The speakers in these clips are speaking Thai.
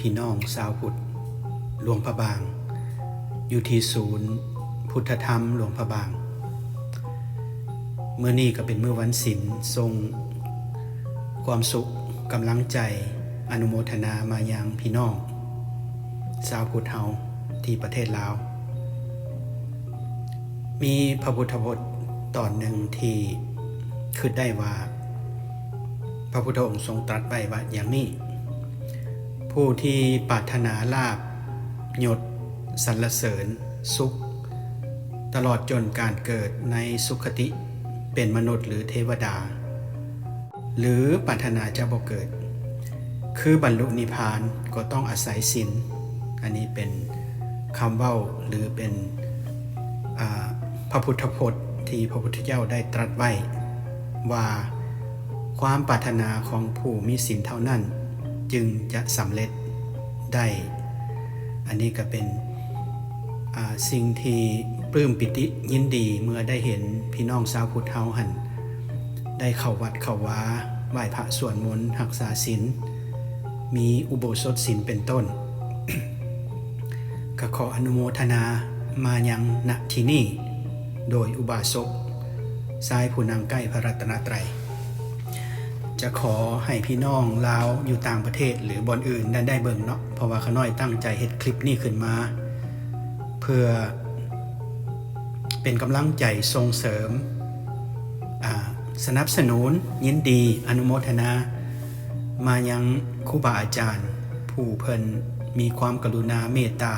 พี่น้องสาวพุทธหลวงพระบาง อยู่ที่ศูนย์ พุทธธรรมหลวงพระบาง เมื่อนี้ก็เป็นเมื่อวันศิลทรง ความสุขกำลังใจอนุโมทนามายังพี่น้องสาวพุทธเฮาที่ประเทศลาว มีพระพุทธพจน์ตอนหนึ่งที่คือได้ว่า พระพุทธองค์ทรงตรัสไว้ว่าอย่างนี้ ผู้ที่ปรารถนาลาบยศสรรเสริญ สุข ตลอดจนการเกิดในสุขติเป็นมนุษย์หรือเทวดา หรือปรารถนาจะบ่เกิด คือบรรลุนิพพานก็ต้องอาศัยศีลอันนี้เป็นคำเว้าหรือเป็นพระพุทธพจน์ที่พระพุทธเจ้าได้ตรัสไว้ ว่าความปรารถนาของผู้มีศีลเท่านั้น จึงจะสำเร็จได้ อันนี้ก็เป็นสิ่งที่ปลื้มปิติยินดีเมื่อได้เห็นพี่น้องชาวพุทธเฮาหัน ได้เข้าวัดเข้าวาไหว้พระสวดมนต์รักษาศีลมีอุโบสถศีลเป็นต้น ก็ขออนุโมทนามายังณที่นี่ โดยอุบาสกสายผู้นางใกล้พระรัตนตรัย จะขอให้พี่น้องลาวอยู่ต่างประเทศหรือบอนอื่นได้ได้เบิ่งเนาะเพราะว่าขาน้อยตั้งใจเฮ็ดคลิปนี้ขึ้นมา เพื่อเป็นกำลังใจส่งเสริม สนับสนุนยินดีอนุโมทนา มายังครูบาอาจารย์ ผู้เพิ่นมีความกรุณาเมตตา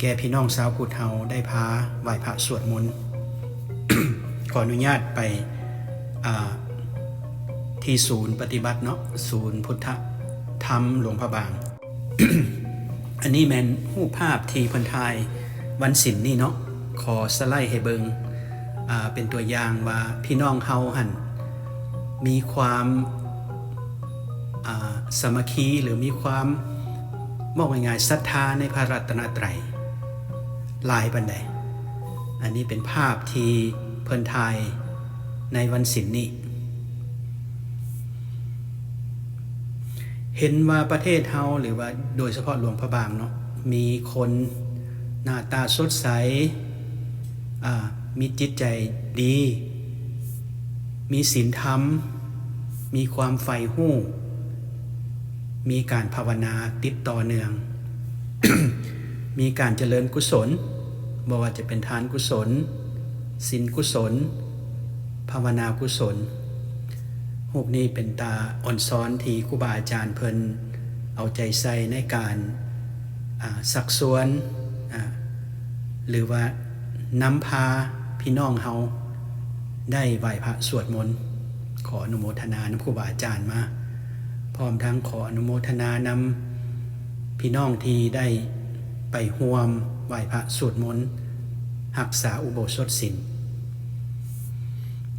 แก่พี่น้องชาวพุทธเฮาได้พาไหวพระสวดมนต์ขออนุญาตไปอ่า ที่ศูนย์ปฏิบัติเนาะศูนย์พุทธธรรมหลวงพระบาง อันนี้แมนรูภาพทีพันทายวันศิลป์นี่เนาะขอสไลด์ให้เบิงอ่าเป็นตัวอย่างว่าพี่น้องเฮาหันมีความาสมัคคีหรือมีความมอกง่ายๆศรัทธาในพระรัตนตรัยหลายปันใดอันนี้เป็นภาพที่เพิ่นทายในวันศิลป์นี้ เห็นว่าประเทศเฮาหรือว่าโดยเฉพาะหลวงพระบางเนาะมีคนหน้าตาสดใสมีจิตใจดี มีศีลธรรม มีความใฝ่หู้ มีการภาวนาติดต่อเนื่อง มีการเจริญกุศลบ่ว่าจะเป็นทานกุศลศีลกุศล ภาวนากุศล รูปนี้เป็นตาอ่อนซ้อนทีครูบาอาจารย์เพิ่นเอาใจใส่ในการสักสวนหรือว่านำพาพี่น้องเฮาได้ไหวพระสวดมนต์ขออนุโมทนานำครูบาอาจารย์มา พร้อมทั้งขออนุโมทนานำพี่น้องที่ได้ไปห่วมไหวพระสวดมนต์รักษาอุโบสถศีล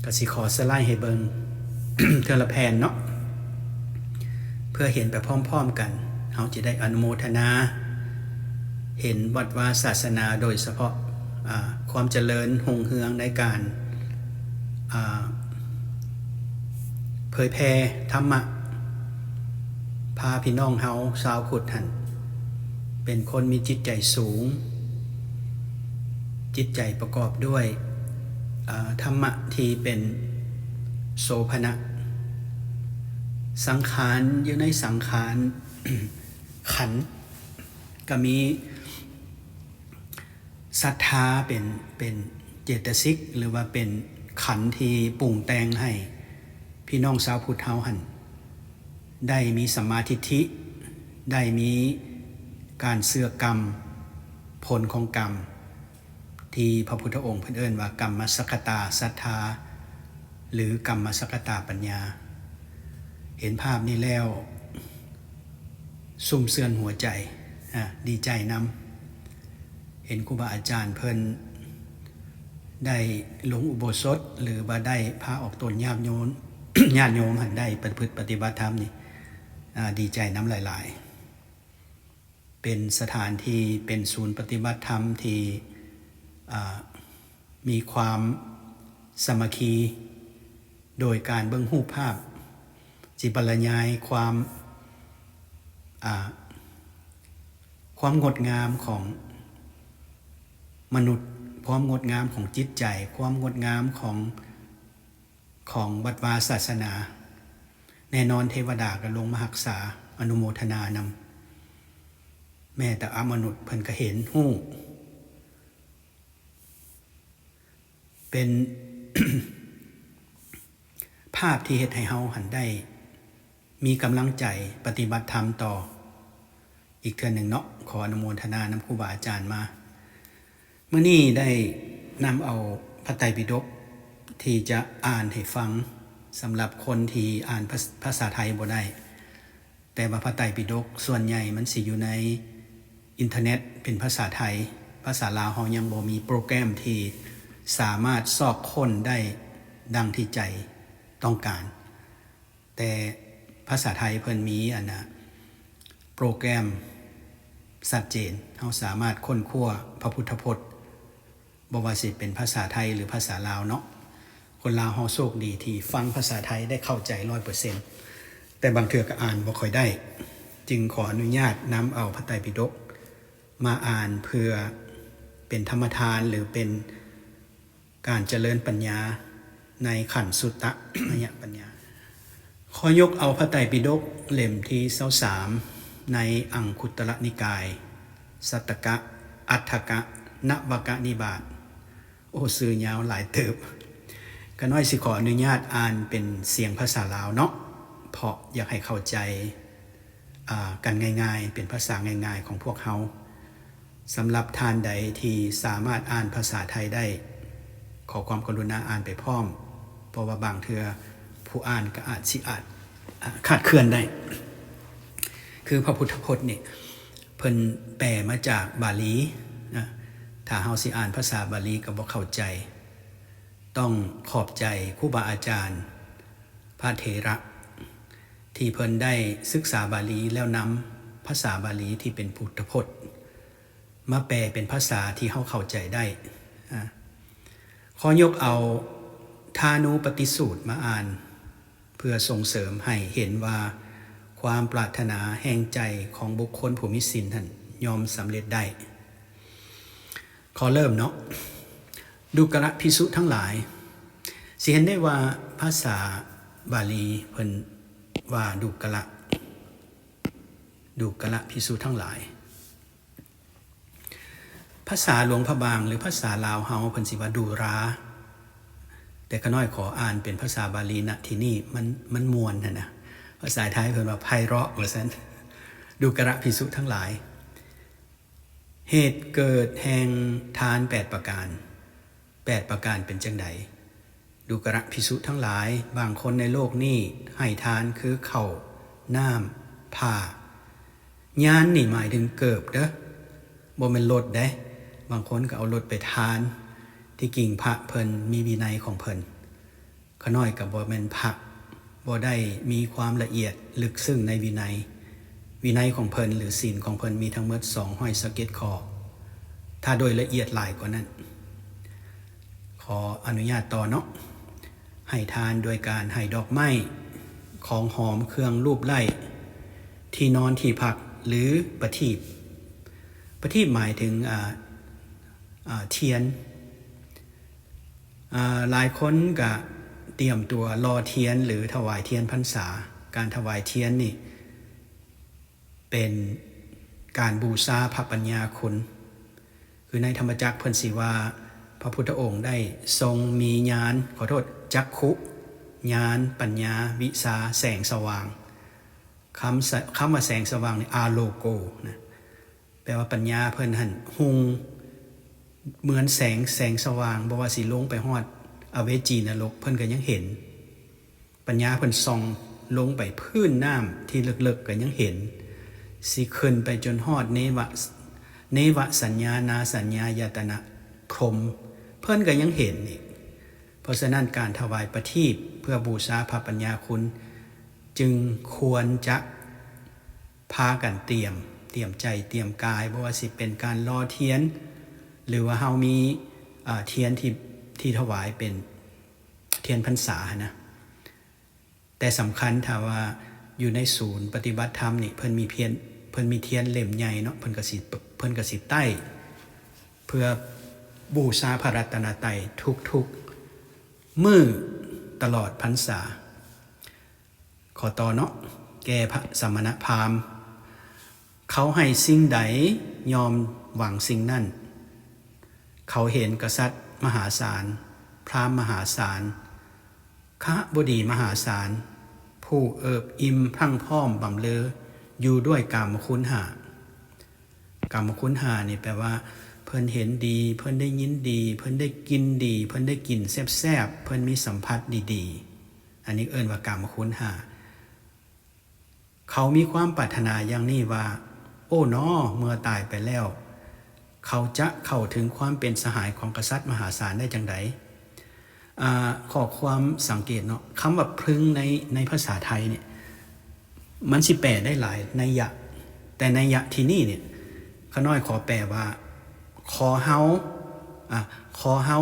กสิขอสไลด์ให้เบิง เทอละแพนเนาะเพื่อเห็นไปพร้อมๆกันเขาจะได้อนุโมทนา เห็นวัดวาศาสนาโดยเฉพาะความเจริญหงเฮืองในการเผยแพร่ธรรมะ พาพี่น้องเฮาชาวขุดหัน เป็นคนมีจิตใจสูง จิตใจประกอบด้วยธรรมะที่เป็น โสภณะ สังขารอยู่ในสังขารขันก็มีศรัทธาเป็นเป็นเจตสิก หรือว่าเป็นขันธ์ที่ปรุงแต่งให้ พี่น้องชาวพุทธเฮาหัน ได้มีสมาทิฏฐิได้มีการเสื่อกรรม ผลของกรรม ที่พระพุทธองค์เพิ่นเอิ้นว่ากรรมสกตาศรัทธา หรือกรรมสกตาปัญญา เห็นภาพนี้แล้วซุ่มเสื่อนหัวใจดีใจนำเห็นครูบาอาจารย์เพิ่นได้หลงอุโบสถหรือว่าได้พาออกตนญาติโยมญาติโยมหันได้ประพฤติปฏิบัติธรรมนี่ดีใจน้ำหลาย ๆ เป็นสถานที่เป็นศูนย์ปฏิบัติธรรมที่มีความสมัคคี โดยการเบิ่งรูภาพสิบรรยายความความงดงามของมนุษย์ ความงดงามของจิตใจ ความงดงามของของวัดวาศาสนา แน่นอนเทวดาก็ลงมาหักษาอนุโมทนานำแม่แต่อมนุษย์เพิ่นก็เห็นหู้เป็นาพที่เฮ็ดให้เฮาหันได้ มีกำลังใจปฏิบัติธรรมต่อ อีกเทือนหนึ่งเนาะขออนุโมทนานำครูบาอาจารย์มาเมื่อนี้ได้นำเอาพระไตรปิฎกที่จะอ่านให้ฟังสำหรับคนที่อ่านภาภาษาไทยบ่ได้ แต่ว่าพระไตรปิฎกส่วนใหญ่มันสิอยู่ในอินเทอร์เน็ตเป็นภาษาไทย ภาษาลาวเฮายังบ่มีโปรแกรมที่สามารถสอบค้นได้ดังที่ใจ ต้องการ แต่ภาษาไทยเพิ่นมีอันนะโปรแกรมชัดเจนเฮาสามารถค้นคว้าพระพุทธพจน์บวาสิเป็นภาษาไทยหรือภาษาลาวเนาะคนลาวเฮาโชคดีที่ฟังภาษาไทยได้เข้าใจ100%แต่บางเทื่อก็อ่านบ่ค่อยได้ จึงขออนุญาตนำเอาพระไตรปิฎกมาอ่านเพื่อเป็นธรรมทานหรือเป็นการเจริญปัญญา ในขันสุตตะมยปัญญา ขอยกเอาพระไตรปิฎกเล่มที่23ในอังคุตระนิกาย สัตกะ อัฏฐกะนวกะนิบาตโอ้ซื้อยาวหลายเติบก็น้อยสิขออนุญาตอ่านเป็นเสียงภาษาลาวเนาะเพราะอยากให้เข้าใจกันง่ายๆ เป็นภาษาง่ายๆของพวกเขาสำหรับทานใดที่สามารถอ่านภาษาไทยได้ ขอความกรุณาอ่านไปพร้อม เพราะว่าบางเทือผู้อ่านก็อาจสิอาจอ่าขาดเคลื่อนได้ คือพระพุทธพจน์นี่เพิ่นแปลมาจากบาลีนะถ้าเฮาสิอ่านภาษาบาลีก็บ่เข้าใจ ต้องขอบใจครูบาอาจารย์ พระเถระ ที่เพิ่นได้ศึกษาบาลีแล้วนำภาษาบาลีที่เป็นพุทธพจน์มาแปลเป็นภาษาที่เฮาเข้าใจได้อ่าขอยกเอา ทานุปฏิสูตรมาอ่าน เพื่อส่งเสริมให้เห็นว่า ความปรารถนาแห่งใจของบุคคลผู้มีศีลท่านยอมสำเร็จได้ ขอเริ่มเนาะดูกระพิสุทั้งหลายสิเห็นได้ว่าภาษาบาลีเพิ่นว่าดูกระดูกระพิสุทั้งหลาย ภาษาหลวงพระบางหรือภาษาลาวเฮาเพิ่นสิว่าดูรา แต่ก็น้อยขออ่านเป็นภาษาบาลีนะที่นี่มันมันมวนนะนะภาษาไทยเพิ่นว่าไพเราะว่าซั่นดูกระพิสุทั้งหลาย เหตุเกิดแห่งทาน 8 ประการ 8 ประการเป็นจังใดดูกระพิสุทั้งหลาย บางคนในโลกนี้ให้ทานคือเข่าน้ำผ้ายานนี่หมายถึงเกิบเด้อบ่แม่นรถเด้บางคนก็เอารถไปทาน ที่กิ่งพระเพิ่นมีวินัยของเพิ่นขน้อยกับบ่แม่นพระบ่ได้มีความละเอียดลึกซึ้งในวินัย วินัยของเพิ่นหรือศีลของเพิ่นมีทั้งหมดสองห้อยสะเก็ตคอถ้าโดยละเอียดหลายกว่านั้น ขออนุญาตต่อเนาะให้ทานโดยการให้ดอกไม้ของหอมเครื่องรูปไล่ ที่นอนที่พักหรือประทีปประทีปหมายถึงเทียน หลายคนก็เตรียมตัวรอเทียนหรือถวายเทียนพรรษา การถวายเทียนนี่เป็นการบูชาพระปัญญาคุณ คือในธรรมจักรเพิ่นสิว่า พระพุทธองค์ได้ทรงมีญาณขอโทษจักขุญาณปัญญา วิสาแสงสว่างคำคำว่าแสงสว่างนี่อาโลโกนะแปลว่าปัญญาเพิ่นหันหุง เหมือนแสงแสงสว่างบอกว่าสิลงไปฮอดอเวจีนรกเพิ่นก็ยังเห็น ปัญญาเพิ่นส่องลงไปพื้นน้ำที่เลิกๆก็ยังเห็น สิขึ้นไปจนฮอดเนวะเนวะสัญญานาสัญญายตนะพรมเพิ่นก็ยังเห็นอีกเพราะฉะนั้นการถวายประทีปเพื่อบูชาพระปัญญาคุณ จึงควรจะพากันเตรียม เตรียมใจเตรียมกายเพราะว่าสิเป็นการรอเทียน หรือว่าเฮามีเทียนที่ที่ถวายเป็นเทียนพรรษานะแต่สำคัญถ้าว่าอยู่ในศูนย์ปฏิบัติธรรมนี่เพิ่นมีเพียนเพิ่นมีเทียนเล่มใหญ่เนาะเพิ่นกสิเพิ่นกสิใต้ เพื่อบูชาพระรัตนตรัยทุกๆมือตลอดพรรษา ขอต่อเนาะแก่พระสมณพราหมณ์เขาให้สิ่งใดยอมหวังสิ่งนั้น เขาเห็นกษัตริย์ มหาศาล พราหมณ์มหาศาลข้าบดีมหาศาล ผู้เอิบอิ่มพังพร้อมบำเลออยู่ด้วยกามคุณหากามคุณหานี่แปลว่า เพิ่นเห็นดี เพิ่นได้ยินดี เพิ่นได้กินดี เพิ่นได้กินแซบๆเพิ่นมีสัมผัสดีๆ อันนี้เอิ้นว่ากามคุณหาเขามีความปรารถนาอย่างนี้ว่า โอ้นอเมื่อตายไปแล้ว เขาจะเข้าถึงความเป็นสหายของกษัตริย์มหาศาลได้จังไดขอความสังเกตเนาะคำว่าพึงในในภาษาไทยเนี่ยมันสิแปลได้หลายนัยยะ แต่นัยยะที่นี่เนี่ยขาน้อยขอแปลว่า ขอเฮาอะขอเฮา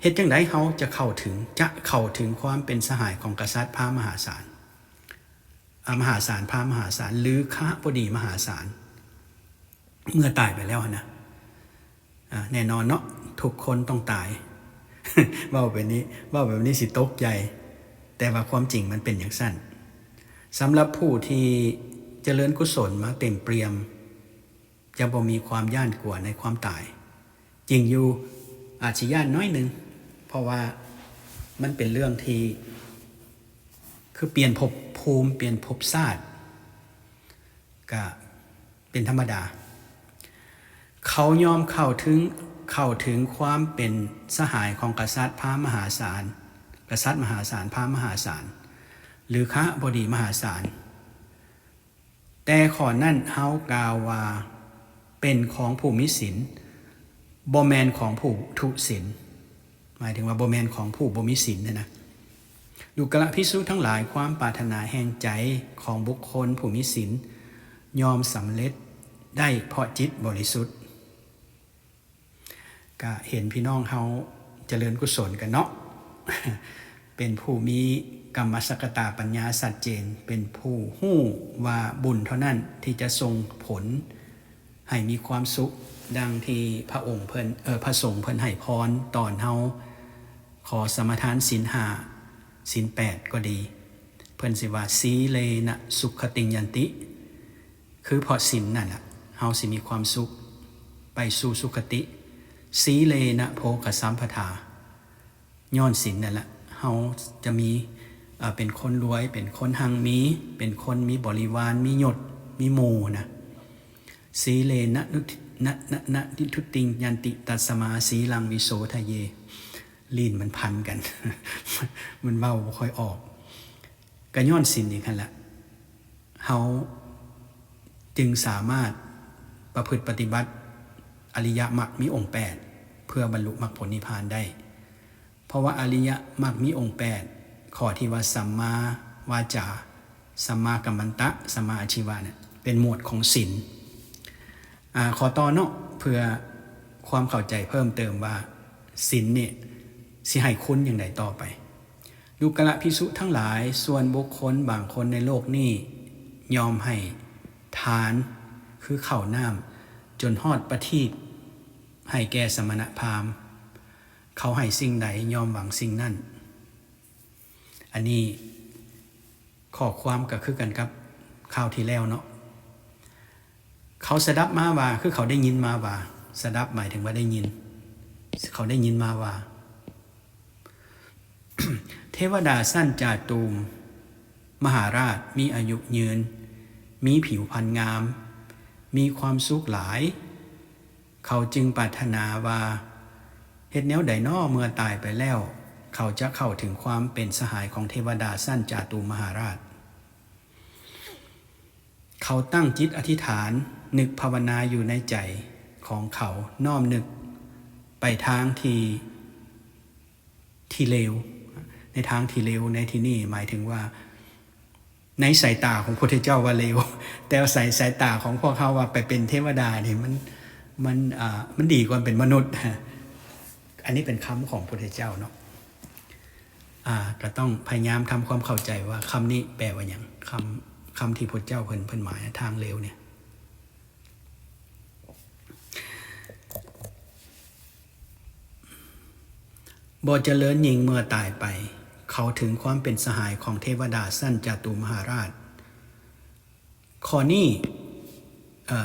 เฮ็ดจังไดเฮาจะเข้าถึงจะเข้าถึงความเป็นสหายของกษัตริย์พระมหาศาลมหาศาลพระมหาศาลหรือข้าบดีมหาศาลเมื่อตายไปแล้วนะ แน่นอนเนาะทุกคนต้องตายว่าแบบนี้ว่าแบบนี้สิตกใจแต่ว่าความจริงมันเป็นอย่างสั้นสำหรับผู้ที่เจริญกุศลมาเต็มเปี่ยม จะบ่มีความย่านกลัวในความตาย จริงอยู่อาจจะย่านน้อยหนึ่งเพราะว่ามันเป็นเรื่องที่ คือเปลี่ยนภพภูมิเปลี่ยนภพชาติก็เป็นธรรมดา เขายอมเข้าถึงเข้าถึงความเป็นสหายของกษัตริย์พระมหาศาล กษัตริย์มหาศาลพระมหาศาล หรือข้าบดีมหาศาล แต่ขอนั่นเฮากาวาเป็นของผู้มิสินบแมนของผู้ทุศินหมายถึงว่าบแมนของผู้บมิสินนะนะดูกระพิสูจทั้งหลายความปรารถนาแห่งใจของบุคคลผู้มิสินยอมสำเร็จได้เพราะจิตบริสุทธิ์ ก็เห็นพี่น้องเฮาเจริญกุศลกันเนาะเป็นผู้มีกรรมสกตาปัญญาสัจเจน เป็นผู้หู้ว่าบุญเท่านั้นที่จะส่งผล ให้มีความสุข ดังที่พระองค์เพิ่นเออพระสงฆ์เพิ่นให้พรตอนเฮาขอสมทานศีลหาศีลแปดก็ดี เพิ่นสิว่าสีเลนะสุขติงยันติ คือพราะศีลนั่นแหละเฮาสิมีความสุขไปสู่สุขติ สีเลนะโภคสัมปทา ย้อนศีลนั่นแหละเฮาจะมีเป็นคนรวย เป็นคนหังมี เป็นคนมีบริวาร มียศมีหมูนะสีเลนะนุทินะนะนะทิทุติงยันติตัสมาสีลังวิโสทะเยลีนมันพันกัน มันเว้าบ่ค่อยออกก็ย้อนสินนี่คันละเฮาจึงสามารถประพฤติปฏิบัติ อริยมรรคมีองค์แปดเพื่อบรรลุมรรคผลนิพพานได้ เพราะว่าอริยมรรคมีองค์แปดข้อที่ว่าสัมมาวาจาสัมมากัมมันตะสัมมาอาชีวะเนี่ยเป็นหมวดของศีลอขอต่อเนาะเพื่อความเข้าใจเพิ่มเติมว่าศีลเนี่ยสิให้คุณอย่างไรต่อไปดูกระพิสุทั้งหลายส่วนบุคคลบางคนในโลกนี้ยอมให้ทานคือเข่าน้ำจนฮอดประทีป ให้แก่สมณพราหมณ์ เขาให้สิ่งใดยอมหวังสิ่งนั้น อันนี้ข้อความก็คือกันกับข้าวที่แล้วเนาะเขาสดับมาว่าคือเขาได้ยินมาว่าสดับหมายถึงว่าได้ยิน เขาได้ยินมาว่า เทวดาสั้นจาตูม มหาราชมีอายุยืน มีผิวพรรณงาม มีความสุขหลาย เขาจึงปรารถนาว่าเฮ็ดแนวใดนอเมื่อตายไปแล้ว เขาจะเข้าถึงความเป็นสหายของเทวดาสั้นจาตูมหาราช เขาตั้งจิตอธิษฐานนึกภาวนาอยู่ในใจของเขาน้อมนึก ไปทางที่ที่เลว ในทางที่เลวในที่นี่หมายถึงว่า ในสายตาของพระพุทเจ้าว่าเลว แต่สายสายตาของพวกเขาว่าไปเป็นเทวดาเนี่ยมัน มันอ่ามันดีกว่าเป็นมนุษย์ อันนี้เป็นคำของพระพุทธเจ้าเนาะอ่าก็ต้องพยายามทำความเข้าใจว่าคำนี้แปลว่าอย่างคำคำที่พระเจ้าเพิ่นเพิ่นหมายทางเร็วเนี่ยบเจริญหญิงเมื่อตายไป เขาถึงความเป็นสหายของเทวดาสั้นจาตุมหาราชข้อนี่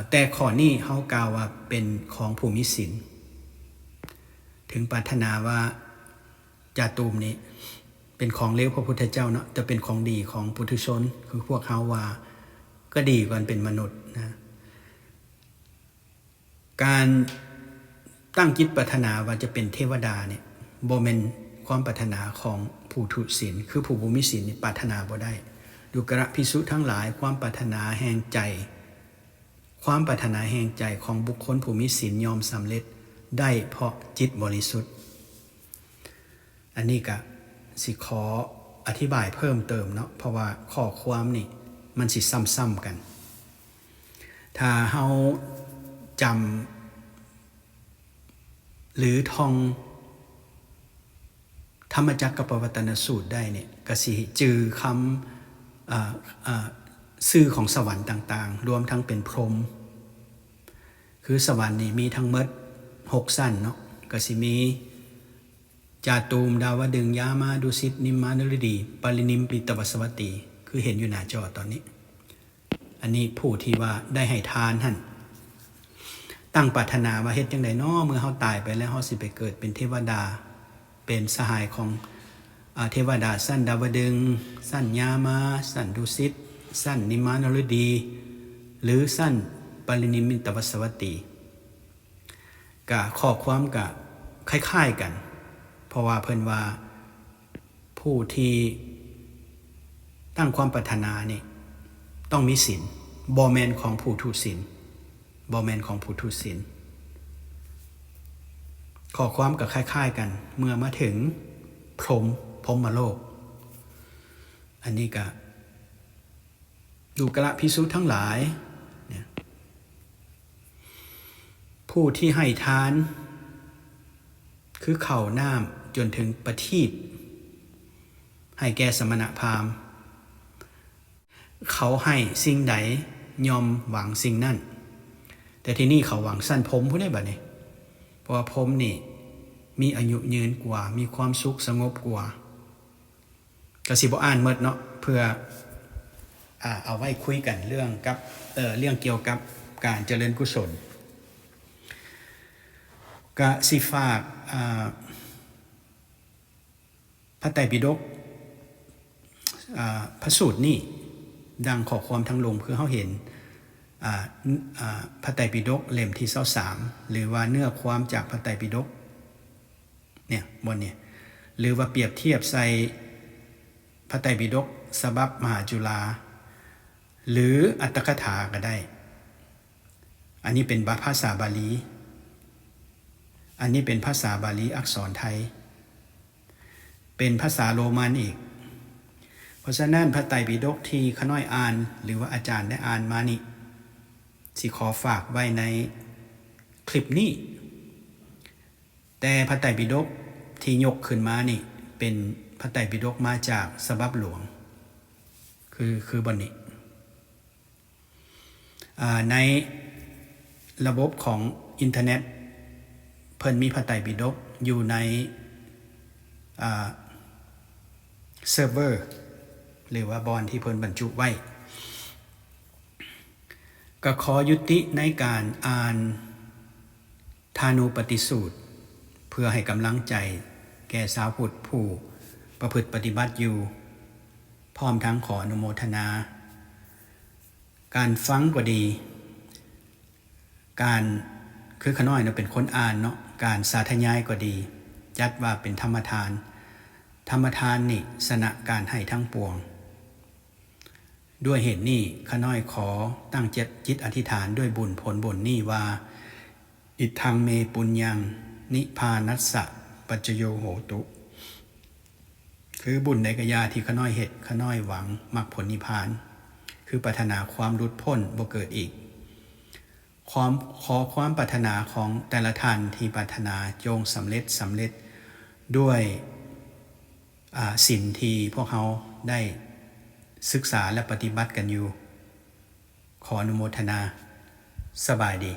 แต่ข้อนี้เขากล่าวว่าเป็นของภูมิสินถึงปรารถนาว่าจาตุมนี้ เป็นของเลวพระพุทธเจ้าเนาะจะเป็นของดีของปุถุชน คือพวกเขาว่าก็ดีกว่าเป็นมนุษย์นะการตั้งจิตปรารถนาว่าจะเป็นเทวดาเนี่ยโบเมนความปรารถนาของผู้ทุศีลคือผู้บุมิศีลนี่ปรารถนาบ่ได้ดูกระพิสุทั้งหลายความปรารถนาแห่งใจ ความปรารถนาแห่งใจของบุคคลผู้มีศีลยอมสำเร็จได้เพราะจิตบริสุทธิ์ อันนี้ก็สิขออธิบายเพิ่มเติมเนาะเพราะว่าข้อความนี่มันสิซ้ำๆกัน ถ้าเฮาจำหรือทอง ธรรมจักรกับปวัตนสูตรได้เนี่ยกสิจือคำออซื่อของสวรรค์ต่าง ๆ รวมทั้งเป็นพรหม คือสวรรค์นี่มีทั้งหมดหกสั้นเนาะก็สิมีจาตูมดาวดึงยามาดุสิตนิมมานฤดีปรินิมปิตวสวัตตีคือเห็นอยู่หน้าจอตอนนี้ อันนี้ผู้ที่ว่าได้ให้ทานท่านตั้งปรารถนาว่าเฮ็ดจังไดน้อเมื่อเฮาตายไปแล้วเฮาสิไปเกิดเป็นเทวดา เป็นสหายของอเทวดาสั้นดาวดึง สั้นยามา สั้นดุสิตสั้นนิมมานฤดี หรือสั้น รินิมิตวสวัตตีกะข้อความกะคล้ายๆกัน เพราะว่าเพิ่นว่าผู้ที่ตั้งความปรารถนานี่ต้องมีศีลบอแมนของผู้ทุศีลบอแมนของผู้ทุศีลข้อความกับคล้าย ๆ กัน เมื่อมาถึงพรหมพรหมาโลก อันนี้ก็ดูกระพิสุทั้งหลาย ผู้ที่ให้ทาน คือเข่าน้ำจนถึงประทีปให้แก่สมณะพราหมณ์เขาให้สิ่งใดยอมหวังสิ่งนั้นแต่ที่นี่เขาหวังสั้นผมผู้ได้บัดนี้ เพราะว่าผมนี่มีอายุยืนกว่า มีความสุขสงบกว่ากระสิบอ่านเมดเนาะเพื่ออเอาไว้คุยกันเรื่องกับเเรื่องเกี่ยวกับการเจริญกุศล กะสิฝากพระไตรปิฎกพระสูตรนี่ดังขอความทั้งลงคือเขาเห็นพระไตรปิฎกเล่มที่เศร้าสามหรือว่าเนื้อความจากพระไตรปิฎกเนี่ยบนเนี่ยหรือว่าเปรียบเทียบใส่พระไตรปิฎกสบับมหาจุฬาหรืออัตถกถาก็ได้ อันนี้เป็นภาษาบาลี อันนี้เป็นภาษาบาลีอักษรไทย เป็นภาษาโรมันอีก เพราะฉะนั้นพระไตรปิฎกที่ขน้อยอ่าน หรือว่าอาจารย์ได้อ่านมานี่สิขอฝากไว้ในคลิปนี้ แต่พระไตรปิฎกที่ยกขึ้นมานี่ เป็นพระไตรปิฎกมาจากสบับหลวง คือคือบนนี้ในระบบของอินเทอร์เน็ต เพิ่นมีพระไตรปิฎกอยู่ในเซิร์ฟเวอร์หรือว่าบอลที่เพิ่นบรรจุไว้ ก็ขอยุติในการอ่านทานุปฏิสูตร เพื่อให้กำลังใจแก่สาวพุทธผู้ประพฤติปฏิบัติอยู่ พร้อมทั้งขออนุโมทนา การฟังก็ดี การคือขน้อยเนาะเป็นคนอ่านเนาะ การสาธยายก็ดี จัดว่าเป็นธรรมทาน ธรรมทานนี่สนะการให้ทั้งปวง ด้วยเหตุนี้ขน้อยขอตั้งเจตจิตอธิษฐานด้วยบุญผลบุญนี่ว่า อิทังเมปุญญัง นิพานัสสะปัจจโยโหตุ คือบุญในกยาที่ขน้อยเหตุขน้อยหวังมรรคผลนิพพาน คือปรารถนาความรุดพ้นบ่เกิดอีก ขอขอความปรารถนาของแต่ละท่านที่ปรารถนาจงสำเร็จสำเร็จด้วยสินที่พวกเขาได้ศึกษาและปฏิบัติกันอยู่ ขออนุโมทนา สบายดี